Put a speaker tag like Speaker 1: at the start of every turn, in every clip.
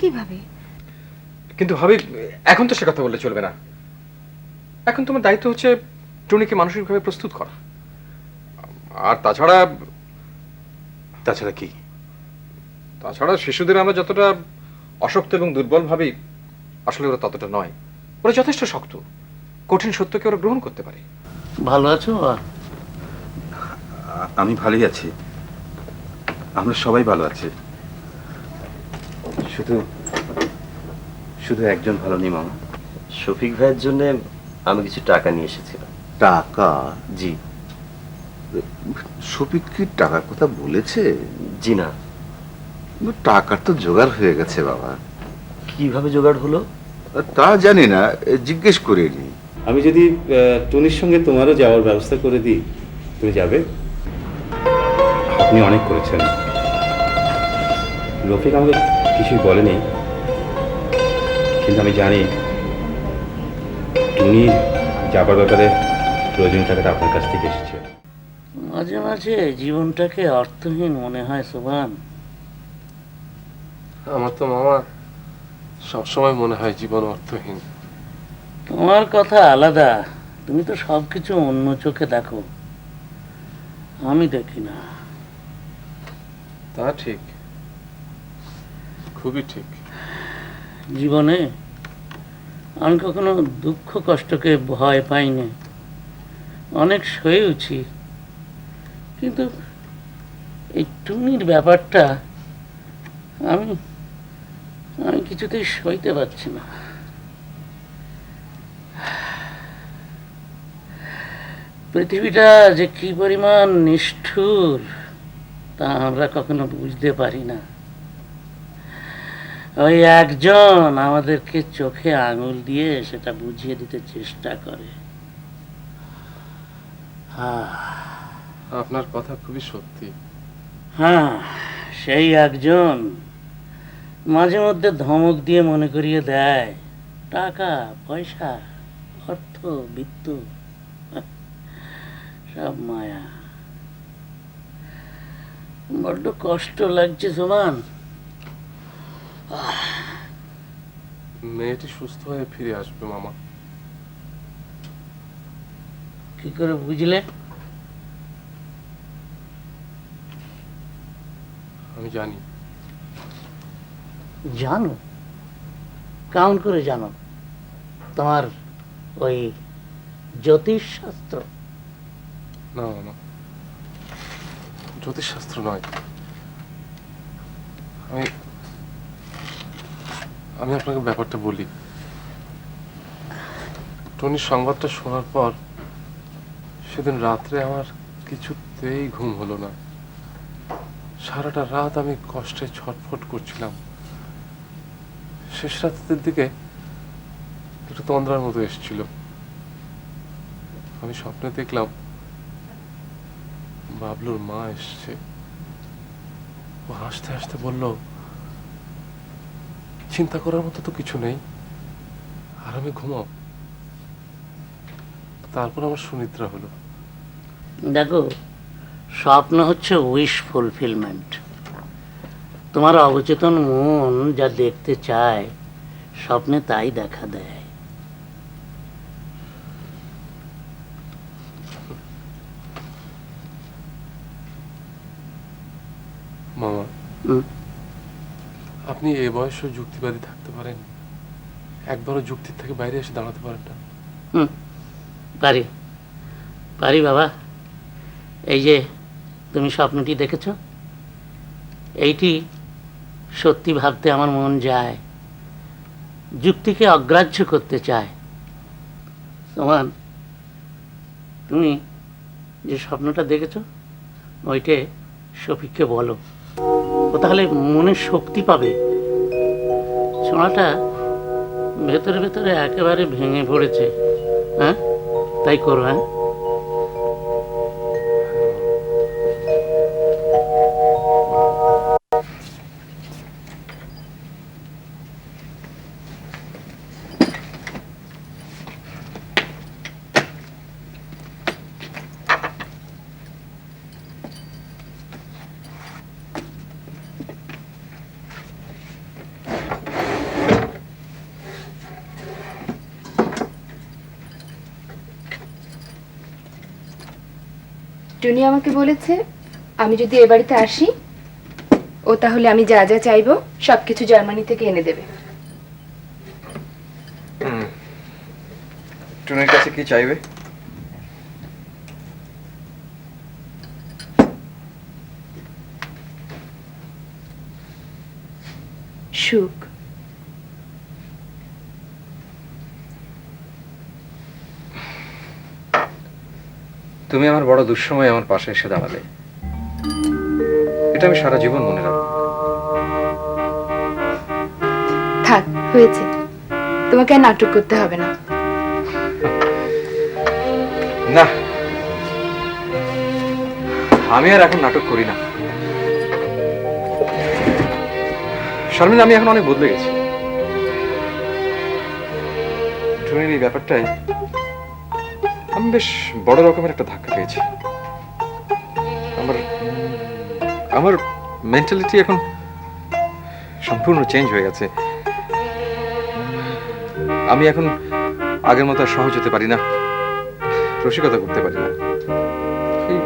Speaker 1: কীভাবে?
Speaker 2: কিন্তু ভাবি এখন তো সে কথা বললে চলবে না। এখন তোমার দায়িত্ব হচ্ছে টুনিকে মানসিকভাবে প্রস্তুত করা। আর তাছাড়া
Speaker 3: তাছাড়া কি?
Speaker 2: তাছাড়া শিশুদের আমরা যতটা অশক্ত এবং দুর্বল ভাবি আসলে ওরা ততটা নয়। ওরা যথেষ্ট শক্ত। কঠিন সত্যকে ওরা গ্রহণ করতে পারে।
Speaker 4: ভালো আছো?
Speaker 3: আমি ভালোই আছি। আমরা সবাই ভালো আছি। শুধু শুধু একজন ভালো নেই মামা
Speaker 5: শফিক ভাইয়ের জন্য আমি কিছু টাকা নিয়ে এসেছিলাম।
Speaker 6: টাকা?
Speaker 5: জি।
Speaker 6: শফিক কি টাকার কথা বলেছে?
Speaker 5: জি না।
Speaker 6: কিন্তু টাকার তো জোগাড় হয়ে গেছে বাবা।
Speaker 5: কীভাবে জোগাড় হলো?
Speaker 6: তা জানি না জিজ্ঞেস করে নি।
Speaker 3: আমি যদি টুনির সঙ্গে তোমারও যাওয়ার ব্যবস্থা করে দিই তুমি যাবে? আপনি অনেক করেছেন। রফিক আমাকে কিছুই বলেনি। কিন্তু আমি জানি তুমি যাবার ব্যাপারে প্রয়োজনীয় টাকাটা আপনার কাছ থেকে এসেছে।
Speaker 4: মাঝে মাঝে জীবনটাকে অর্থহীন মনে হয় সুবান
Speaker 7: আমার তো মামা সবসময় মনে হয় জীবন অর্থহীন।
Speaker 4: তোমার কথা আলাদা। তুমি তো সব কিছু অন্য চোখে দেখো। আমি দেখি না।
Speaker 7: তা ঠিক। খুবই ঠিক।
Speaker 4: জীবনে আমি কখনো দুঃখ কষ্টকে ভয় পাইনি। অনেক সয়েওছি। কিন্তু এই টুনির ব্যাপারটা আমি আমি কিছুতেই সইতে পারছি না। পৃথিবীটা যে কি পরিমাণ নিষ্ঠুর, তা আমরা কখনো বুঝতে পারি না। ওই একজন আমাদেরকে চোখে আঙুল দিয়ে সেটা বুঝিয়ে দিতে চেষ্টা করে।
Speaker 7: আপনার কথা খুবই সত্যি।
Speaker 4: হ্যাঁ সেই একজন মাঝে মধ্যে ধমক দিয়ে মনে করিয়ে দেয় টাকা পয়সা অর্থ বিত্ত সব মায়া। বড্ড কষ্ট লাগছে সমান।
Speaker 7: মেয়েটি সুস্থ হয়ে ফিরে আসবে মামা।
Speaker 4: কি করে বুঝলে?
Speaker 7: আমি জানি।
Speaker 4: জানো? কেমন করে জানো? তোমার ওই জ্যোতিষ শাস্ত্র
Speaker 7: না মামা। জ্যোতিষশাস্ত্র নয়। আমি আমি আপনাকে ব্যাপারটা বলি। টনির সংবাদটা শোনার পর সেদিন রাত্রে আমার কিছুতেই ঘুম হলো না। সারাটা রাত আমি কষ্টে ছটফট করছিলাম। শেষ রাতের দিকে একটু তন্দ্রার মতো এসেছিল। আমি স্বপ্নে দেখলাম বাবলুর মা এসছে। ও হাসতে হাসতে বলল চিন্তা করার মতো তো কিছু নেই। আরামে ঘুমাও তারপর আমার সুনিদ্রা হলো।
Speaker 4: দেখো, স্বপ্ন হচ্ছে উইশ ফুলফিলমেন্ট তোমার অবচেতন মন যা দেখতে চায়, স্বপ্নে তাই দেখা দেয়
Speaker 7: মামা
Speaker 4: হুম।
Speaker 7: আপনি এ বয়সেও যুক্তিবাদী থাকতে পারেন। একবারও যুক্তির থেকে বাইরে এসে দাঁড়াতে পারেন না।
Speaker 4: হুম, পারি। পারি বাবা। এই যে তুমি স্বপ্নটি দেখেছ, এইটি সত্যি ভাবতে আমার মন যায়, যুক্তিকে অগ্রাহ্য করতে চায়। সমান তুমি যে স্বপ্নটা দেখেছ, ওইটে শফিককে বলো। ও তাহলে মনে শক্তি পাবে। ছোঁড়াটা ভেতরে ভেতরে একেবারে ভেঙে পড়েছে। হ্যাঁ? তাই করো হ্যাঁ?
Speaker 1: টুনি আমাকে বলেছে আমি যদি এ বাড়িতে আসি ও তাহলে আমি যা যা চাইব সবকিছু জার্মানি থেকে এনে দেবে।
Speaker 2: টুনের কাছে কি চাইবে?
Speaker 1: সুখ।
Speaker 2: তুমি আমার বড় দুঃসময় আমার পাশে এসে দাঁড়ালে। এটা আমি সারা জীবন মনে রাখব।
Speaker 1: থাক হয়েছে। তোমাকে আর নাটক করতে হবে না।
Speaker 2: না। আমি আর এখন নাটক করি না। শারমিন আমি এখন অনেক বদলে গেছি। টুনির এই আমি বেশ বড় রকমের একটা ধাক্কা পেয়েছি। আমার আমার মেন্টালিটি এখন সম্পূর্ণ চেঞ্জ হয়ে গেছে। আমি এখন আগের মতো আর সহজ হতে পারি না, রসিকতা করতে পারি না। এই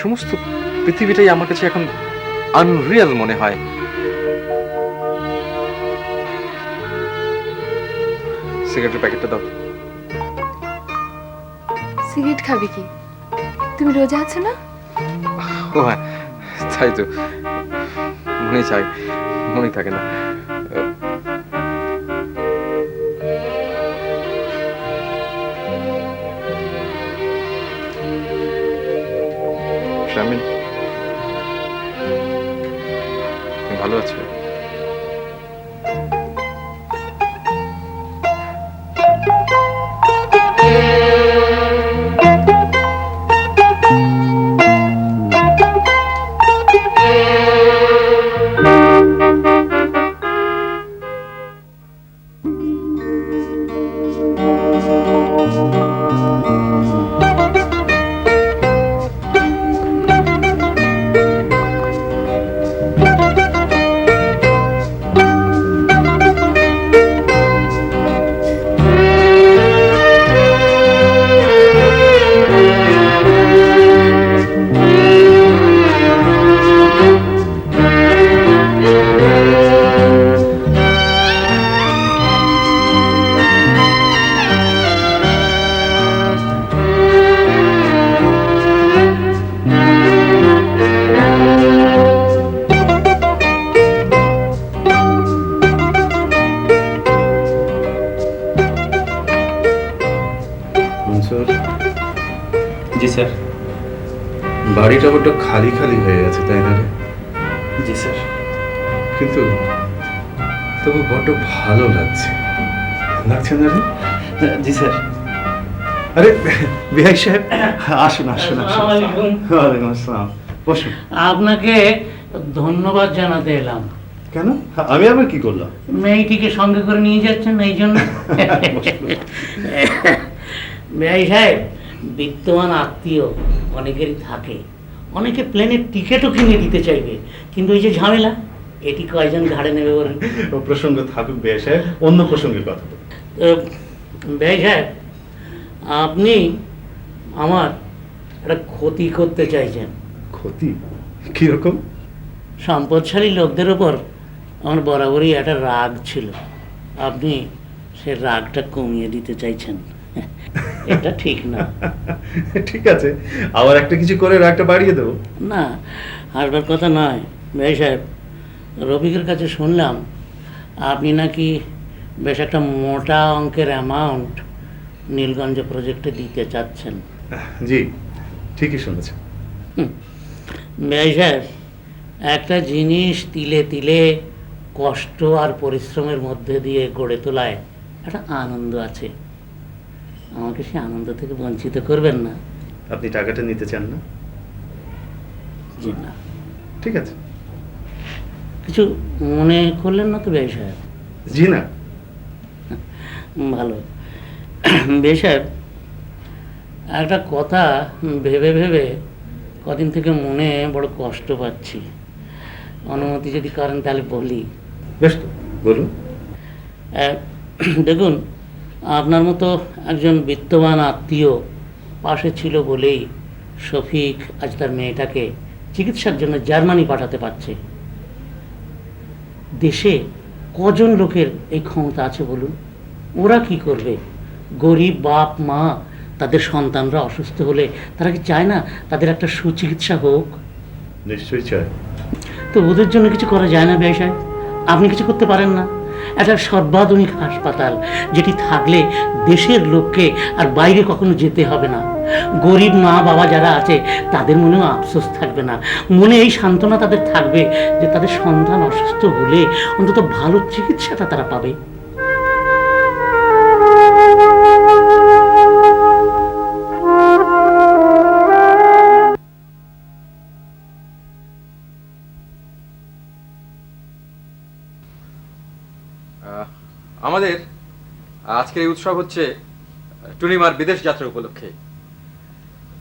Speaker 2: সমস্ত পৃথিবীটাই আমার কাছে এখন আনরিয়াল মনে হয়। সিগারেটের প্যাকেটটা দাও।
Speaker 1: সিগারেট খাবে কি? তুমি রোজা আছো না?
Speaker 2: ও হ্যাঁ তাই তো। মনে চাই মনে থাকে না।
Speaker 8: বাড়িটা বড্ড খালি খালি হয়ে গেছে তাই না রে?
Speaker 9: জি স্যার।
Speaker 8: কিন্তু তবু বড্ড ভালো লাগছে। লাগছে না রে?
Speaker 9: জি স্যার।
Speaker 8: আরে বিহাই সাহেব আসুন আসুন আসুন। ওয়ালাইকুম আসসালাম। বসুন।
Speaker 4: আপনাকে ধন্যবাদ জানাতে এলাম।
Speaker 8: কেন? আমি আবার কি করলাম?
Speaker 4: মেয়েটিকে সঙ্গে করে নিয়ে যাচ্ছেন এই জন্য। মেয়ে সাহেব বিত্তমান আত্মীয় অনেকেরই থাকে। অনেকে প্লেনের টিকিটও কিনে দিতে চাইবে কিন্তু এই যে ঝামেলা এটি কয়জন ঘাড়ে নেবে বলেন?
Speaker 8: ও প্রসঙ্গ থাকুক সাহেব অন্য প্রসঙ্গে কথা
Speaker 4: ব্যয় সাহেব আপনি আমার একটা ক্ষতি করতে চাইছেন।
Speaker 8: ক্ষতি? কীরকম?
Speaker 4: সম্পদশালী লোকদের ওপর আমার বরাবরই একটা রাগ ছিল। আপনি সে রাগটা কমিয়ে দিতে চাইছেন। এটা ঠিক না।
Speaker 8: ঠিক আছে আবার একটা কিছু করে রাগটা বাড়িয়ে দেবো।
Speaker 4: না হাসবার কথা নয়। ভাই সাহেব রবিকের কাছে শুনলাম আপনি নাকি বেশ একটা মোটা অঙ্কের অ্যামাউন্ট নীলগঞ্জ প্রজেক্টে দিতে চাচ্ছেন।
Speaker 8: জি ঠিকই শুনেছেন।
Speaker 4: ভাই সাহেব একটা জিনিস তিলে তিলে কষ্ট আর পরিশ্রমের মধ্যে দিয়ে গড়ে তোলায় একটা আনন্দ আছে। আমাকে সে আনন্দ থেকে বঞ্চিত করবেন না।
Speaker 8: আপনি টাকাটা নিতে চান না?
Speaker 4: জি না।
Speaker 8: ঠিক আছে।
Speaker 4: কিছু মনে করলেন না তো ভাই সাহেব?
Speaker 8: জি না।
Speaker 4: ভালো। বেশ সাহেব একটা কথা ভেবে ভেবে কদিন থেকে মনে বড় কষ্ট পাচ্ছি। অনুমতি যদি করেন তাহলে বলি।
Speaker 8: বেশ বলুন।
Speaker 4: দেখুন আপনার মতো একজন বিত্তবান আত্মীয় পাশে ছিল বলেই শফিক আজ তার মেয়েটাকে চিকিৎসার জন্য জার্মানি পাঠাতে পারছে। দেশে কজন লোকের এই ক্ষমতা আছে বলুন? ওরা কি করবে? গরিব বাপ মা তাদের সন্তানরা অসুস্থ হলে তারা কি চায় না তাদের একটা সুচিকিৎসা হোক?
Speaker 3: নিশ্চয়ই চাই
Speaker 4: তো ওদের জন্য কিছু করা যায় না সাহেব? আপনি কিছু করতে পারেন না। একটা সর্বাধুনিক হাসপাতাল যেটি থাকলে দেশের লোককে আর বাইরে কখনো যেতে হবে না। গরিব মা বাবা যারা আছে, তাদের মনেও আফসোস থাকবে না। মনে এই সান্ত্বনা তাদের থাকবে যে তাদের সন্তান অসুস্থ হলে অন্তত ভালো চিকিৎসাটা তারা পাবে।
Speaker 2: আজকের এই উৎসব হচ্ছে টুনিমার বিদেশ যাত্রা উপলক্ষে।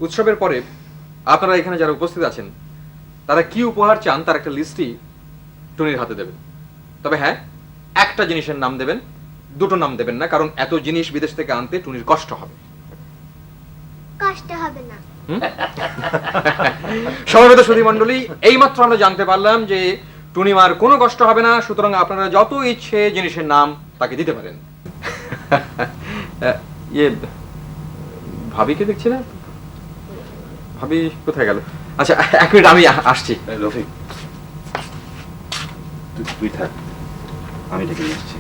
Speaker 2: উৎসবের পরে আপনারা এখানে যারা উপস্থিত আছেন তারা কি উপহার চান তার একটা লিস্টই টুনির হাতে দেবেন। তবে হ্যাঁ একটা জিনিসের নাম দেবেন দুটো নাম দেবেন না কারণ এত জিনিস বিদেশ থেকে আনতে টুনির কষ্ট হবে।
Speaker 10: কষ্ট হবে না।
Speaker 2: সমবেত সুধী মণ্ডলী এইমাত্র আমরা জানতে পারলাম যে টুনিমার কোনো কষ্ট হবে না সুতরাং আপনারা যত ইচ্ছে জিনিসের নাম তাকে দিতে পারেন। ইয়ে ভাবিকে দেখছি না? ভাবি কোথায় গেল? আচ্ছা এক মিনিট, আমি আসছি।
Speaker 3: রফিক, তুই থাক। আমি ডেকে আসছি।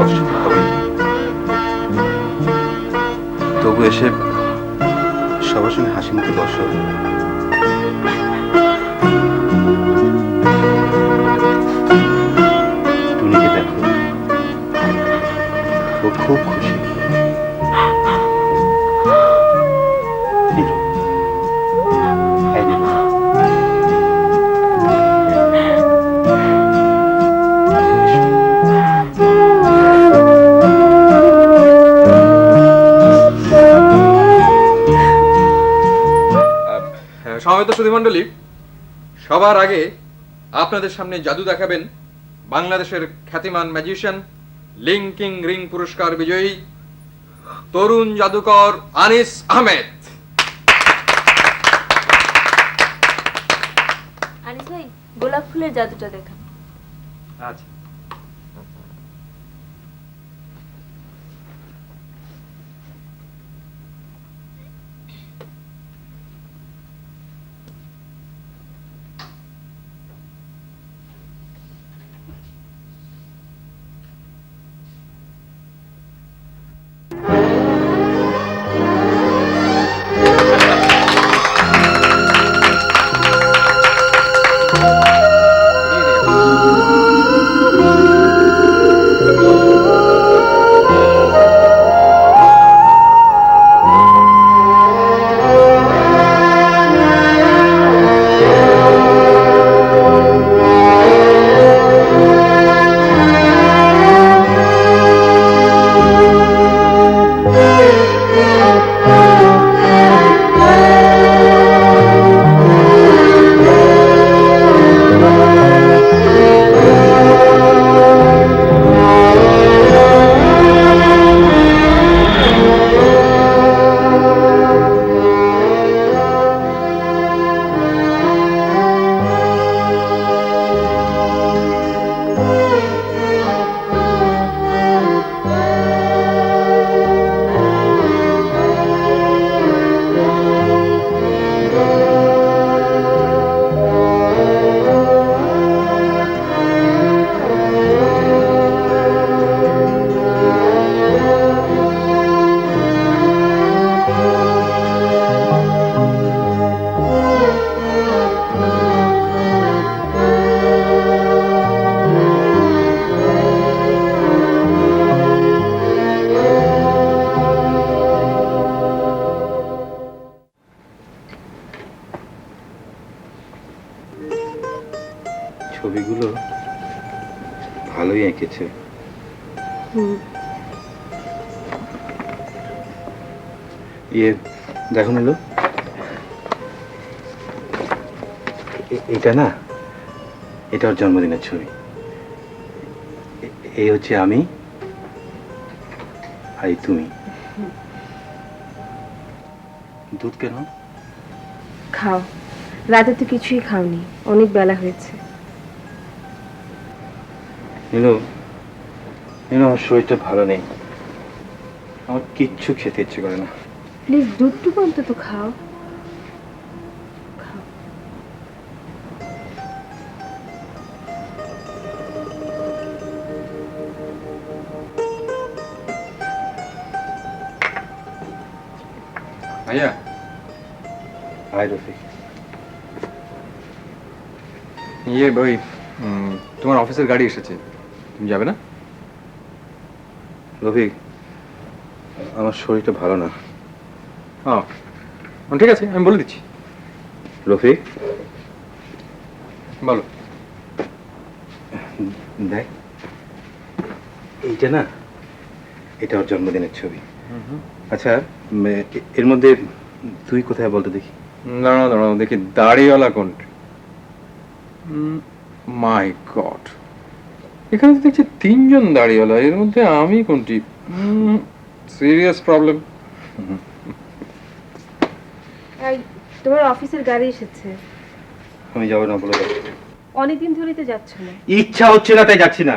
Speaker 1: কষ্ট
Speaker 3: হবেই তবু এসে সবার সঙ্গে হাসি মুখে বসো। ও খুব
Speaker 2: আহ, সমবেত সুধী মণ্ডলী। সবার আগে আপনাদের সামনে জাদু দেখাবেন বাংলাদেশের খ্যাতিমান ম্যাজিশিয়ান লিঙ্কিং রিং পুরস্কার বিজয়ী তরুণ জাদুকর আনিস আহমেদ।
Speaker 10: আনিস ভাই গোলাপ ফুলের জাদুটা দেখা
Speaker 2: আচ্ছা।
Speaker 3: এঁকেছে ইয়ে দেখো নিল। এ- এটা না এটা ওর জন্মদিনের ছবি। এই হচ্ছে আমি আর তুমি। দুধ কেন?
Speaker 1: খাও। রাতে তো কিছুই খাওনি অনেক বেলা হয়েছে।
Speaker 3: নীলু নীলু আমার শরীরটা ভালো নেই। আমার কিচ্ছু খেতে ইচ্ছে করে না।
Speaker 1: প্লিজ দুধটুকু অন্তত খাও। খাও।
Speaker 2: ভাইয়া।
Speaker 3: হাই রফিক।
Speaker 2: ইয়ে উম, তোমার অফিসের গাড়ি এসেছে। তুমি যাবে না?
Speaker 3: রফিক আমার শরীরটা ভালো না।
Speaker 2: ও, ঠিক আছে আমি বলে দিচ্ছি।
Speaker 3: রফিক
Speaker 2: বলো।
Speaker 3: দেখ এইটা না এটা ওর জন্মদিনের ছবি। আচ্ছা এর মধ্যে তুই কোথায় বলতে দেখি?
Speaker 2: দাঁড়াও দাঁড়ানো দেখি দাড়িওয়ালা কোনটি? মাই গড এখানে তো দেখছি তিনজন দাড়িওয়ালা এর মধ্যে আমি কোনটি? সিরিয়াস প্রবলেম
Speaker 1: তোমার অফিসের গাড়ি এসেছে।
Speaker 3: আমি যাব না বলে।
Speaker 1: অনেকদিন ধরেই তো যাচ্ছ না।
Speaker 3: ইচ্ছা হচ্ছে না তাই যাচ্ছি না।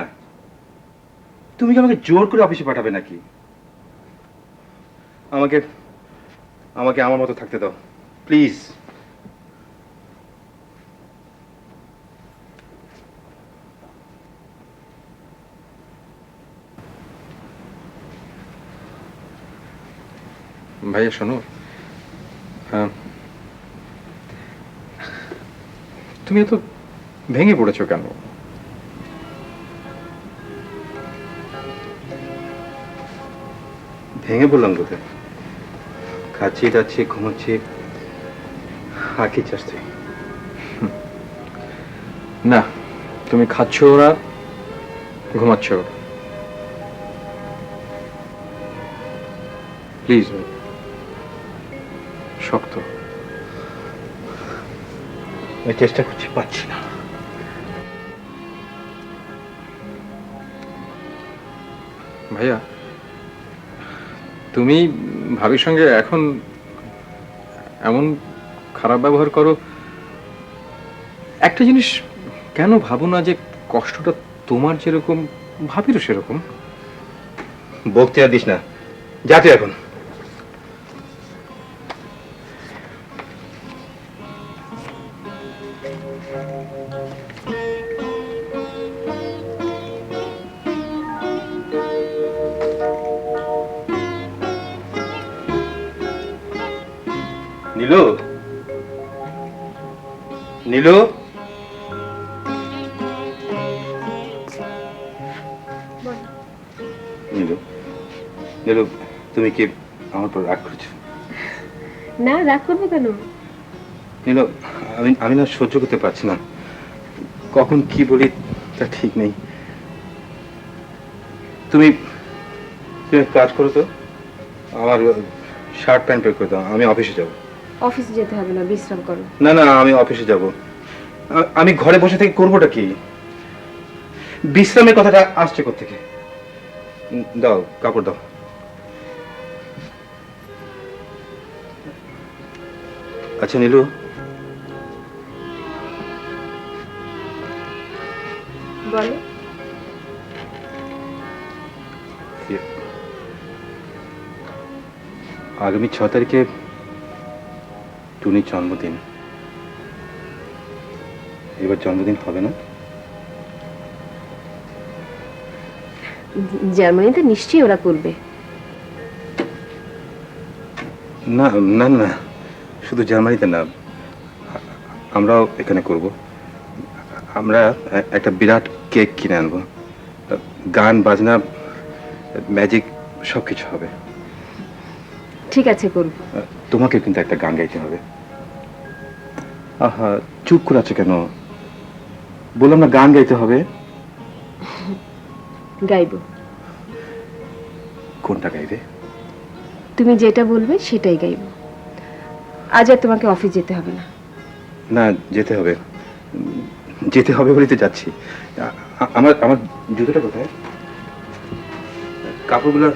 Speaker 3: তুমি কি আমাকে জোর করে অফিসে পাঠাবে নাকি? আমাকে আমাকে আমার মতো থাকতে দাও। প্লিজ।
Speaker 2: ভাইয়া, শোনো। তুমি এত ভেঙে পড়েছো কেন?
Speaker 3: ভেঙে পড়লাম কোথায়? খাচ্ছি, দাচ্ছি, ঘুমাচ্ছি, আর কি তুই?
Speaker 2: না, তুমি খাচ্ছ ওরা ঘুমাচ্ছ। প্লিজ শক্ত।
Speaker 3: আমি চেষ্টা করছি, পাচ্ছি না।
Speaker 2: ভাইয়া, তুমি ভাবির সঙ্গে এখন এমন খারাপ ব্যবহার করো। একটা জিনিস কেন ভাবো না যে কষ্টটা তোমার যেরকম, ভাবিরও সেরকম?
Speaker 3: বকতে আর দিস না। যা তুই এখন। রাগ
Speaker 1: করব কেন?
Speaker 3: নীলু আমি আমি না সহ্য করতে পারছি না। কখন কি বলি তা ঠিক নেই। তুমি তুমি এক কাজ করো তো। আমার শার্ট প্যান্ট প্যাক করে দাও আমি অফিসে যাব।
Speaker 1: অফিসে যেতে হবে না বিশ্রাম করো।
Speaker 3: না না আমি অফিসে যাব। আমি ঘরে বসে থেকে করবোটা কি? বিশ্রামের কথাটা আসছে কোথেকে দাও কাপড় দাও। আচ্ছা নীলু।
Speaker 1: বলো।
Speaker 3: আগামী ছ তারিখে টুনির জন্মদিন। এবার জন্মদিন হবে না?
Speaker 1: জার্মানিতে নিশ্চয়ই ওরা করবে।
Speaker 3: না না না। শুধু জার্মানিতে না আমরাও এখানে করব। আমরা একটা বিরাট কেক কিনে আনব। গান বাজনা ম্যাজিক সব কিছু হবে।
Speaker 1: ঠিক আছে করব।
Speaker 3: তোমাকে কিন্তু একটা গান গাইতে হবে। আহা চুপ করে আছো কেন? বললাম না গান গাইতে হবে।
Speaker 1: গাইবো।
Speaker 3: কোনটা গাইবে?
Speaker 1: তুমি যেটা বলবে সেটাই গাইবো। আজ আর তোমাকে অফিস যেতে হবে না।
Speaker 3: না যেতে হবে। যেতে হবে বলেই তো যাচ্ছি। আমার আমার জুতোটা কোথায়? কাপড়গুলো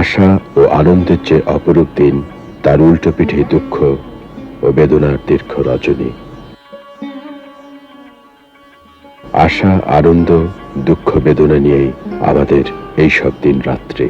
Speaker 11: আশা ও আনন্দের যে অপরূপ দিন তার উল্টো পিঠে দুঃখ ও বেদনার দীর্ঘ রজনী। আশা আনন্দ দুঃখ বেদনা নিয়েই আমাদের এই সব দিন রাত্রে।